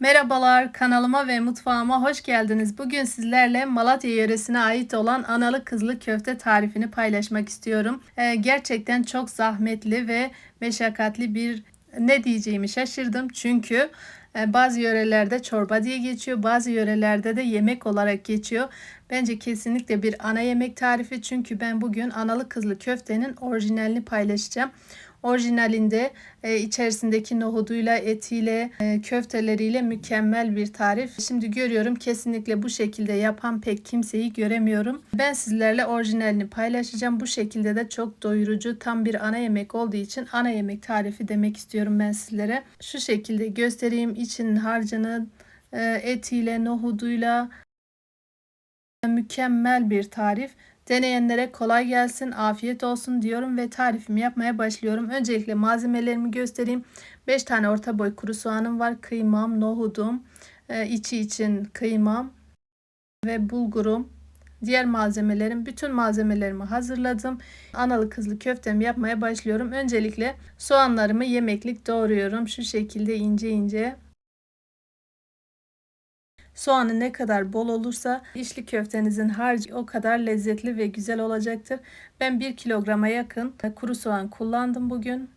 Merhabalar kanalıma ve mutfağıma hoş geldiniz. Bugün sizlerle Malatya yöresine ait olan analı kızlı köfte tarifini paylaşmak istiyorum. Ee, gerçekten çok zahmetli ve meşakkatli bir ne diyeceğimi şaşırdım. Çünkü e, bazı yörelerde çorba diye geçiyor, bazı yörelerde de yemek olarak geçiyor. Bence kesinlikle bir ana yemek tarifi çünkü ben bugün analı kızlı köftenin orijinalini paylaşacağım. Orijinalinde e, içerisindeki nohuduyla, etiyle, e, köfteleriyle mükemmel bir tarif. Şimdi görüyorum kesinlikle bu şekilde yapan pek kimseyi göremiyorum. Ben sizlerle orijinalini paylaşacağım. Bu şekilde de çok doyurucu, tam bir ana yemek olduğu için ana yemek tarifi demek istiyorum ben sizlere. Şu şekilde göstereyim içinin harcını e, etiyle, nohuduyla mükemmel bir tarif. Deneyenlere kolay gelsin, afiyet olsun diyorum ve tarifimi yapmaya başlıyorum. Öncelikle malzemelerimi göstereyim. 5 tane orta boy kuru soğanım var. Kıymam, nohudum, e, içi için kıymam ve bulgurum. Diğer malzemelerim, bütün malzemelerimi hazırladım. Analı kızlı köftemi yapmaya başlıyorum. Öncelikle soğanlarımı yemeklik doğruyorum. Şu şekilde ince ince. Soğanı ne kadar bol olursa içli köftenizin harcı o kadar lezzetli ve güzel olacaktır. Ben 1 kilograma yakın kuru soğan kullandım bugün.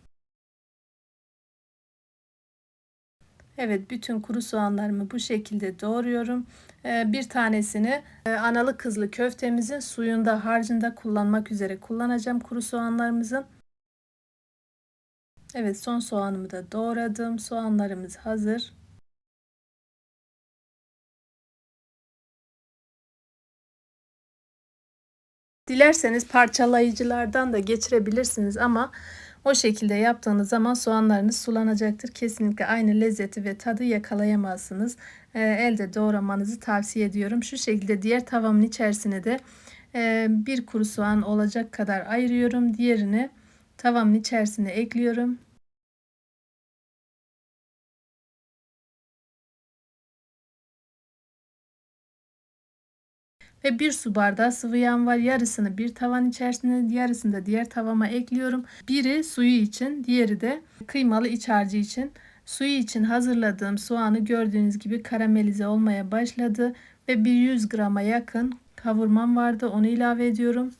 Evet bütün kuru soğanlarımı bu şekilde doğruyorum. Ee, bir tanesini e, analı kızlı köftemizin suyunda harcında kullanmak üzere kullanacağım kuru soğanlarımızın. Evet son soğanımı da doğradım. Soğanlarımız hazır. Dilerseniz parçalayıcılardan da geçirebilirsiniz ama o şekilde yaptığınız zaman soğanlarınız sulanacaktır. Kesinlikle aynı lezzeti ve tadı yakalayamazsınız. E, elde doğramanızı tavsiye ediyorum. Şu şekilde diğer tavamın içerisine de e, bir kuru soğan olacak kadar ayırıyorum. Diğerini tavamın içerisine ekliyorum. Ve bir su bardağı sıvı yağım var. Yarısını bir tavan içerisine, yarısını da diğer tavama ekliyorum. Biri suyu için, diğeri de kıymalı iç harcı için. Suyu için hazırladığım soğanı gördüğünüz gibi karamelize olmaya başladı ve bir 100 grama yakın kavurmam vardı. Onu ilave ediyorum.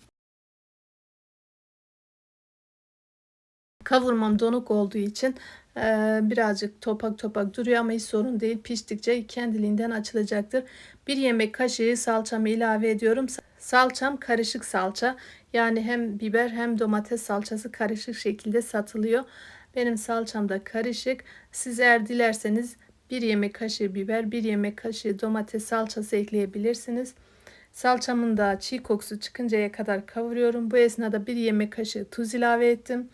Kavurmam donuk olduğu için ee, birazcık topak topak duruyor ama hiç sorun değil. Piştikçe kendiliğinden açılacaktır. Bir yemek kaşığı salçamı ilave ediyorum. Salçam karışık salça. Yani hem biber hem domates salçası karışık şekilde satılıyor. Benim salçam da karışık. Siz eğer dilerseniz bir yemek kaşığı biber, bir yemek kaşığı domates salçası ekleyebilirsiniz. Salçamın da çiğ kokusu çıkıncaya kadar kavuruyorum. Bu esnada bir yemek kaşığı tuz ilave ettim.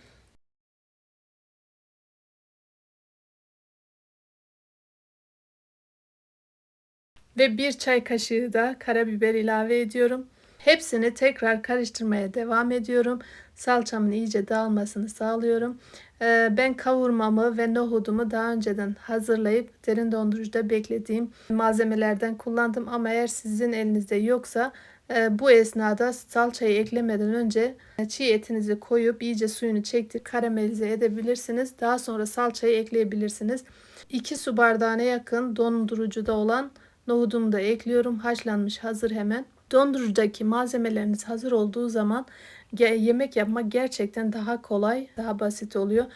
Ve bir çay kaşığı da karabiber ilave ediyorum. Hepsini tekrar karıştırmaya devam ediyorum. Salçamın iyice dağılmasını sağlıyorum. Ee, ben kavurmamı ve nohudumu daha önceden hazırlayıp derin dondurucuda beklediğim malzemelerden kullandım. Ama eğer sizin elinizde yoksa e, bu esnada salçayı eklemeden önce çiğ etinizi koyup iyice suyunu çektirip karamelize edebilirsiniz. Daha sonra salçayı ekleyebilirsiniz. 2 su bardağına yakın dondurucuda olan Nohudumu da ekliyorum. Haşlanmış hazır hemen. Dondurucudaki malzemeleriniz hazır olduğu zaman yemek yapmak gerçekten daha kolay, daha basit oluyor.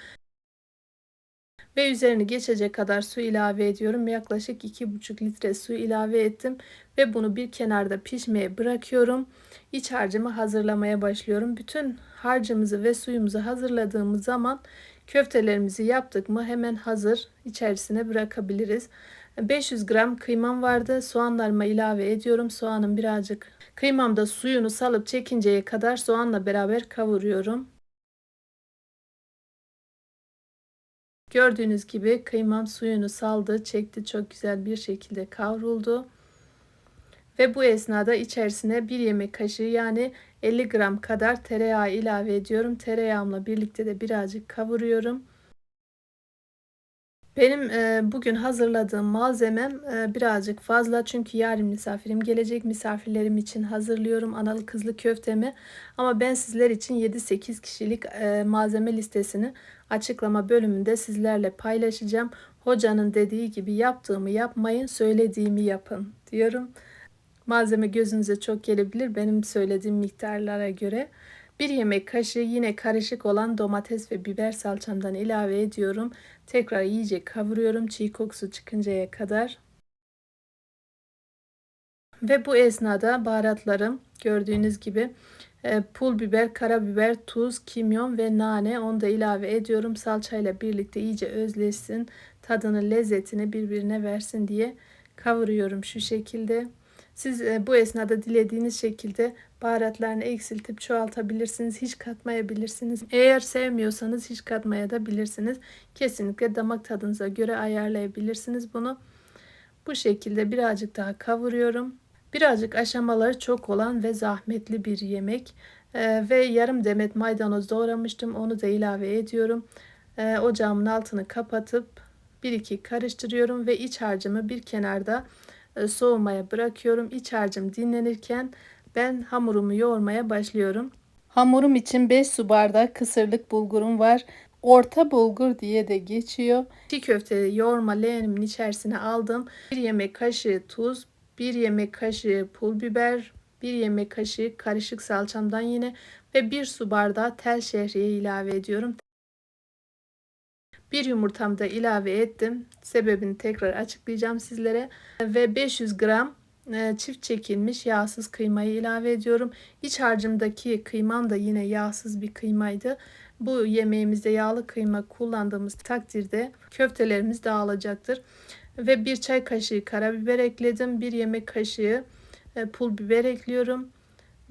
Ve üzerini geçecek kadar su ilave ediyorum. Yaklaşık 2,5 litre su ilave ettim. Ve bunu bir kenarda pişmeye bırakıyorum. İç harcımı hazırlamaya başlıyorum. Bütün harcımızı ve suyumuzu hazırladığımız zaman köftelerimizi yaptık mı hemen hazır içerisine bırakabiliriz. 500 gram kıymam vardı. Soğanlarıma ilave ediyorum. Soğanın birazcık kıymam da suyunu salıp çekinceye kadar soğanla beraber kavuruyorum. Gördüğünüz gibi kıymam suyunu saldı, çekti. Çok güzel bir şekilde kavruldu. Ve bu esnada içerisine bir yemek kaşığı yani 50 gram kadar tereyağı ilave ediyorum. Tereyağımla birlikte de birazcık kavuruyorum. Benim e, bugün hazırladığım malzemem e, birazcık fazla çünkü yarın misafirim gelecek. Misafirlerim için hazırlıyorum analı kızlı köftemi. Ama ben sizler için 7-8 kişilik e, malzeme listesini açıklama bölümünde sizlerle paylaşacağım. Hocanın dediği gibi yaptığımı yapmayın, söylediğimi yapın diyorum. Malzeme gözünüze çok gelebilir benim söylediğim miktarlara göre. Bir yemek kaşığı yine karışık olan domates ve biber salçamdan ilave ediyorum. Tekrar iyice kavuruyorum çiğ kokusu çıkıncaya kadar. Ve bu esnada baharatlarım gördüğünüz gibi e, pul biber, karabiber, tuz, kimyon ve nane onu da ilave ediyorum. Salçayla birlikte iyice özleşsin. Tadını, lezzetini birbirine versin diye kavuruyorum şu şekilde. Siz e, bu esnada dilediğiniz şekilde baharatlarını eksiltip çoğaltabilirsiniz. Hiç katmayabilirsiniz. Eğer sevmiyorsanız hiç katmaya da bilirsiniz. Kesinlikle damak tadınıza göre ayarlayabilirsiniz bunu. Bu şekilde birazcık daha kavuruyorum. Birazcık aşamaları çok olan ve zahmetli bir yemek. Ee, ve yarım demet maydanoz doğramıştım. Onu da ilave ediyorum. Ee, ocağımın altını kapatıp bir iki karıştırıyorum ve iç harcımı bir kenarda soğumaya bırakıyorum. İç harcım dinlenirken ben hamurumu yoğurmaya başlıyorum. Hamurum için 5 su bardağı kısırlık bulgurum var. Orta bulgur diye de geçiyor. Çiğ köfte yoğurma leğenimin içerisine aldım. 1 yemek kaşığı tuz, 1 yemek kaşığı pul biber, 1 yemek kaşığı karışık salçamdan yine ve 1 su bardağı tel şehriye ilave ediyorum. Bir yumurtamı da ilave ettim. Sebebini tekrar açıklayacağım sizlere. Ve 500 gram e, çift çekilmiş yağsız kıymayı ilave ediyorum. İç harcımdaki kıymam da yine yağsız bir kıymaydı. Bu yemeğimizde yağlı kıyma kullandığımız takdirde köftelerimiz dağılacaktır. Ve bir çay kaşığı karabiber ekledim. Bir yemek kaşığı e, pul biber ekliyorum.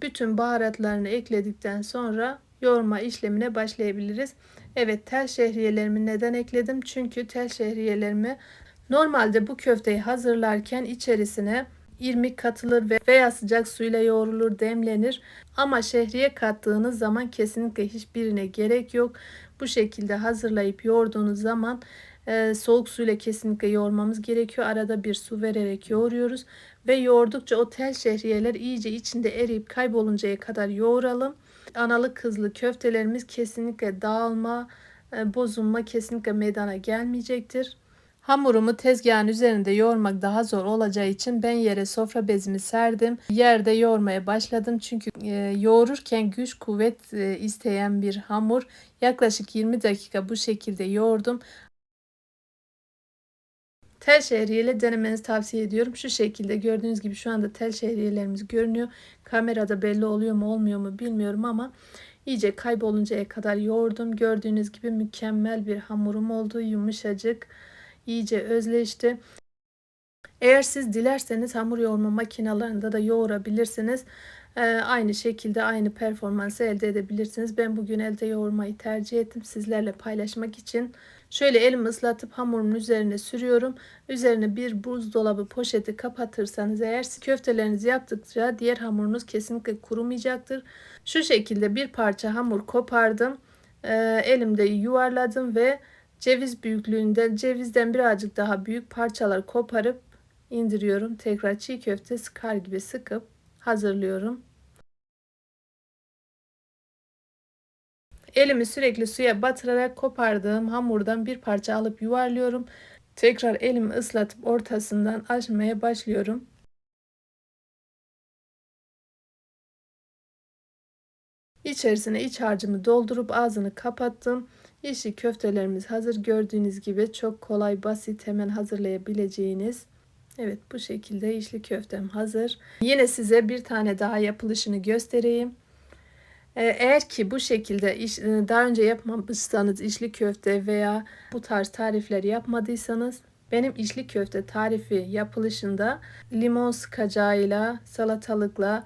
Bütün baharatlarını ekledikten sonra yoğurma işlemine başlayabiliriz. Evet tel şehriyelerimi neden ekledim? Çünkü tel şehriyelerimi normalde bu köfteyi hazırlarken içerisine irmik katılır ve veya sıcak suyla yoğrulur, demlenir. Ama şehriye kattığınız zaman kesinlikle hiçbirine gerek yok. Bu şekilde hazırlayıp yoğurduğunuz zaman e, soğuk suyla kesinlikle yoğurmamız gerekiyor. Arada bir su vererek yoğuruyoruz ve yoğurdukça o tel şehriyeler iyice içinde eriyip kayboluncaya kadar yoğuralım analı kızlı köftelerimiz kesinlikle dağılma, e, bozulma kesinlikle meydana gelmeyecektir. Hamurumu tezgahın üzerinde yoğurmak daha zor olacağı için ben yere sofra bezimi serdim. Yerde yoğurmaya başladım çünkü e, yoğururken güç kuvvet e, isteyen bir hamur. Yaklaşık 20 dakika bu şekilde yoğurdum. Tel şehriyeyle denemenizi tavsiye ediyorum. Şu şekilde gördüğünüz gibi şu anda tel şehriyelerimiz görünüyor. Kamerada belli oluyor mu olmuyor mu bilmiyorum ama iyice kayboluncaya kadar yoğurdum. Gördüğünüz gibi mükemmel bir hamurum oldu. Yumuşacık, iyice özleşti. Eğer siz dilerseniz hamur yoğurma makinalarında da yoğurabilirsiniz. Ee, aynı şekilde aynı performansı elde edebilirsiniz. Ben bugün elde yoğurmayı tercih ettim sizlerle paylaşmak için. Şöyle elimi ıslatıp hamurumun üzerine sürüyorum. Üzerine bir buzdolabı poşeti kapatırsanız eğer köftelerinizi yaptıkça diğer hamurunuz kesinlikle kurumayacaktır. Şu şekilde bir parça hamur kopardım. Ee, elimde yuvarladım ve ceviz büyüklüğünde cevizden birazcık daha büyük parçalar koparıp indiriyorum. Tekrar çiğ köfte sıkar gibi sıkıp hazırlıyorum. Elimi sürekli suya batırarak kopardığım hamurdan bir parça alıp yuvarlıyorum. Tekrar elimi ıslatıp ortasından açmaya başlıyorum. İçerisine iç harcımı doldurup ağzını kapattım. Yeşil köftelerimiz hazır. Gördüğünüz gibi çok kolay, basit, hemen hazırlayabileceğiniz. Evet bu şekilde içli köftem hazır. Yine size bir tane daha yapılışını göstereyim. Ee, eğer ki bu şekilde iş, e, daha önce yapmamışsanız içli köfte veya bu tarz tarifleri yapmadıysanız benim içli köfte tarifi yapılışında limon sıkacağıyla, salatalıkla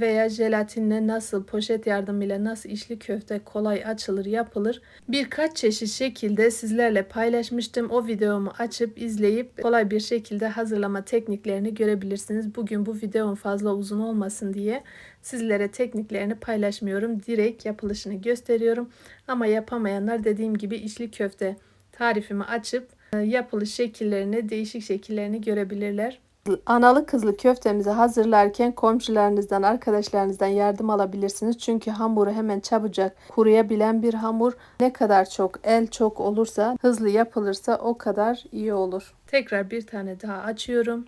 veya jelatinle nasıl poşet yardımıyla nasıl içli köfte kolay açılır yapılır birkaç çeşit şekilde sizlerle paylaşmıştım. O videomu açıp izleyip kolay bir şekilde hazırlama tekniklerini görebilirsiniz. Bugün bu videom fazla uzun olmasın diye sizlere tekniklerini paylaşmıyorum. Direkt yapılışını gösteriyorum. Ama yapamayanlar dediğim gibi içli köfte tarifimi açıp e, yapılış şekillerini, değişik şekillerini görebilirler. Analı kızlı köftemizi hazırlarken komşularınızdan, arkadaşlarınızdan yardım alabilirsiniz. Çünkü hamuru hemen çabucak kuruyabilen bir hamur. Ne kadar çok el çok olursa, hızlı yapılırsa o kadar iyi olur. Tekrar bir tane daha açıyorum.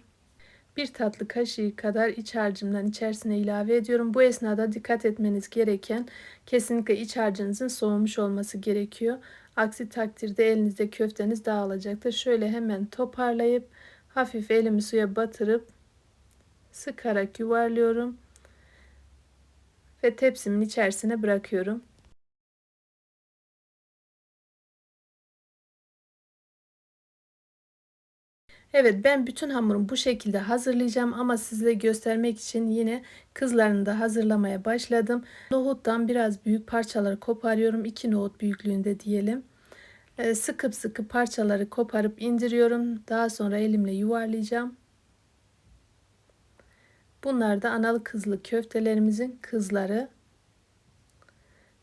Bir tatlı kaşığı kadar iç harcımdan içerisine ilave ediyorum. Bu esnada dikkat etmeniz gereken kesinlikle iç harcınızın soğumuş olması gerekiyor. Aksi takdirde elinizde köfteniz dağılacaktır. Şöyle hemen toparlayıp hafif elimi suya batırıp sıkarak yuvarlıyorum ve tepsimin içerisine bırakıyorum. Evet ben bütün hamurumu bu şekilde hazırlayacağım ama size göstermek için yine kızlarını da hazırlamaya başladım. Nohuttan biraz büyük parçaları koparıyorum. 2 nohut büyüklüğünde diyelim. Ee, sıkıp sıkıp parçaları koparıp indiriyorum. Daha sonra elimle yuvarlayacağım. Bunlar da analı kızlı köftelerimizin kızları.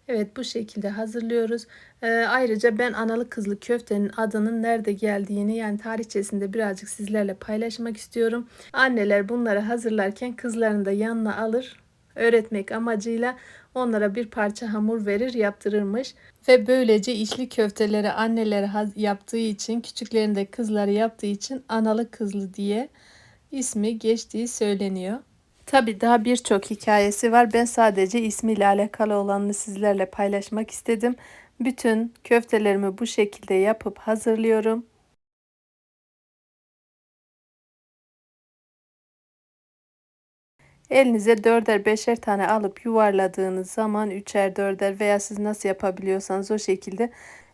Evet bu şekilde hazırlıyoruz. Ee, ayrıca ben analı kızlı köftenin adının nerede geldiğini yani tarihçesinde birazcık sizlerle paylaşmak istiyorum. Anneler bunları hazırlarken kızlarını da yanına alır öğretmek amacıyla onlara bir parça hamur verir yaptırırmış. Ve böylece içli köfteleri anneleri yaptığı için küçüklerinde kızları yaptığı için analı kızlı diye ismi geçtiği söyleniyor. Tabi daha birçok hikayesi var. Ben sadece ismiyle alakalı olanını sizlerle paylaşmak istedim. Bütün köftelerimi bu şekilde yapıp hazırlıyorum. Elinize dörder beşer tane alıp yuvarladığınız zaman üçer dörder veya siz nasıl yapabiliyorsanız o şekilde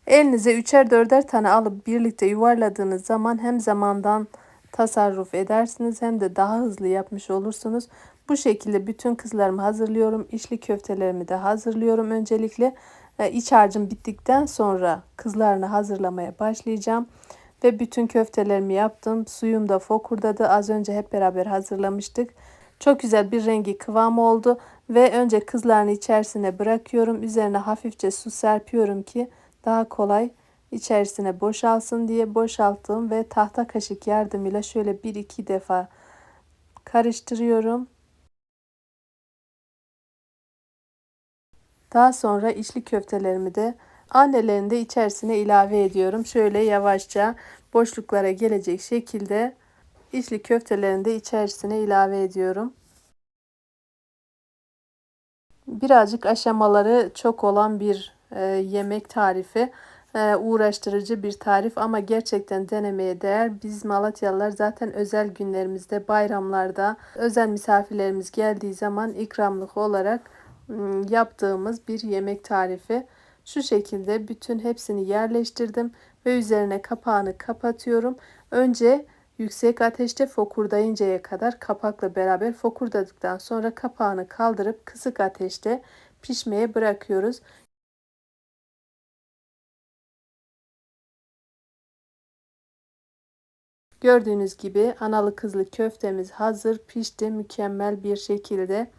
elinize üçer dörder tane alıp birlikte yuvarladığınız zaman hem zamandan tasarruf edersiniz hem de daha hızlı yapmış olursunuz. Bu şekilde bütün kızlarımı hazırlıyorum. İçli köftelerimi de hazırlıyorum öncelikle. E, iç harcım bittikten sonra kızlarını hazırlamaya başlayacağım. Ve bütün köftelerimi yaptım. Suyum da fokurdadı. Az önce hep beraber hazırlamıştık. Çok güzel bir rengi kıvam oldu. Ve önce kızlarını içerisine bırakıyorum. Üzerine hafifçe su serpiyorum ki daha kolay içerisine boşalsın diye boşalttım. Ve tahta kaşık yardımıyla şöyle bir iki defa karıştırıyorum. Daha sonra içli köftelerimi de annelerin de içerisine ilave ediyorum. Şöyle yavaşça boşluklara gelecek şekilde içli köftelerini de içerisine ilave ediyorum. Birazcık aşamaları çok olan bir e, yemek tarifi. E, uğraştırıcı bir tarif ama gerçekten denemeye değer. Biz Malatyalılar zaten özel günlerimizde, bayramlarda, özel misafirlerimiz geldiği zaman ikramlık olarak yaptığımız bir yemek tarifi. Şu şekilde bütün hepsini yerleştirdim ve üzerine kapağını kapatıyorum. Önce yüksek ateşte fokurdayıncaya kadar kapakla beraber fokurdadıktan sonra kapağını kaldırıp kısık ateşte pişmeye bırakıyoruz. Gördüğünüz gibi analı kızlı köftemiz hazır pişti mükemmel bir şekilde.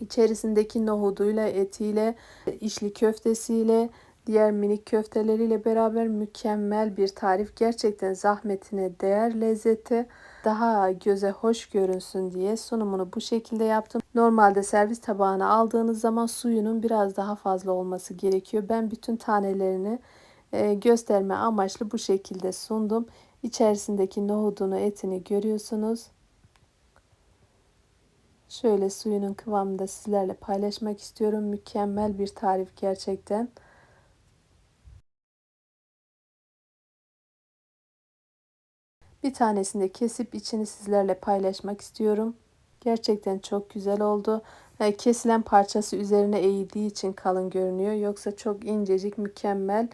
İçerisindeki nohuduyla, etiyle, içli köftesiyle, diğer minik köfteleriyle beraber mükemmel bir tarif. Gerçekten zahmetine değer lezzeti. Daha göze hoş görünsün diye sunumunu bu şekilde yaptım. Normalde servis tabağına aldığınız zaman suyunun biraz daha fazla olması gerekiyor. Ben bütün tanelerini e, gösterme amaçlı bu şekilde sundum. İçerisindeki nohudunu, etini görüyorsunuz. Şöyle suyunun kıvamını da sizlerle paylaşmak istiyorum. Mükemmel bir tarif gerçekten. Bir tanesini de kesip içini sizlerle paylaşmak istiyorum. Gerçekten çok güzel oldu. Kesilen parçası üzerine eğildiği için kalın görünüyor. Yoksa çok incecik mükemmel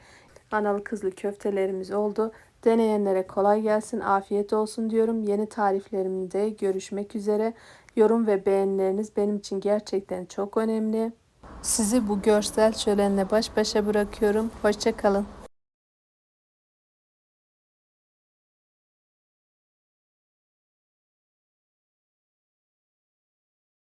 analı kızlı köftelerimiz oldu. Deneyenlere kolay gelsin, afiyet olsun diyorum. Yeni tariflerimde görüşmek üzere. Yorum ve beğenileriniz benim için gerçekten çok önemli. Sizi bu görsel şölenle baş başa bırakıyorum. Hoşçakalın.